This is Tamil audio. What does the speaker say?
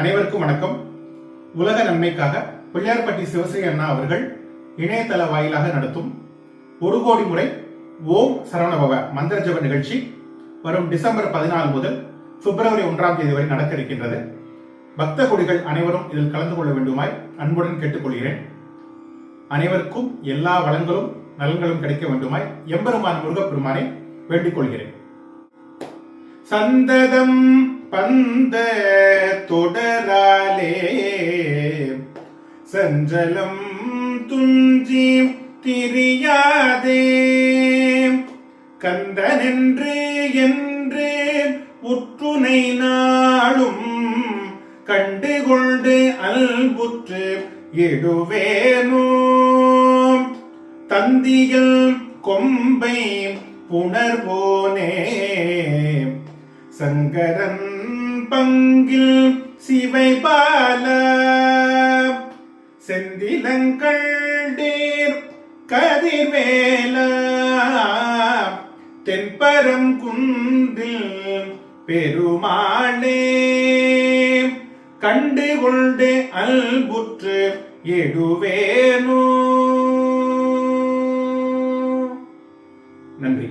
அனைவருக்கும் வணக்கம். உலக நன்மைக்காக பிள்ளையார்பட்டி சிவஸ்ரீ அண்ணா அவர்கள் இணையதள வாயிலாக நடத்தும் ஒரு கோடி முறை ஓம் சரவணபவ மந்திர ஜப நிகழ்ச்சி வரும் டிசம்பர் பதினாலு முதல் பிப்ரவரி ஒன்றாம் தேதி வரை நடக்க இருக்கின்றது பக்த கொடிகள் அனைவரும் இதில் கலந்து கொள்ள வேண்டுமாய் அன்புடன் கேட்டுக்கொள்கிறேன். அனைவருக்கும் எல்லா வளங்களும் நலன்களும் கிடைக்க வேண்டுமாய் எம்பெருமான் முருகப்பெருமானை வேண்டிக் கொள்கிறேன். சந்ததம் பந்த தொடராலே சஞ்சலம் துஞ்சி திரியாதே. கந்தனென்று என்று உற்றுனை நாளும் கண்டுகொண்டு அல்புற்று எடுவேனோ. தந்தியில் கொம்பை புணர்வோனே. சங்கரன் பங்கில் சிவைபால செந்திலங்கள்டேர் கதிர்வேலா. தென்பரம் குன்றில் பெருமாளே. கண்டு கொண்டு அல்புற்று எடுவேனோ. நன்றி.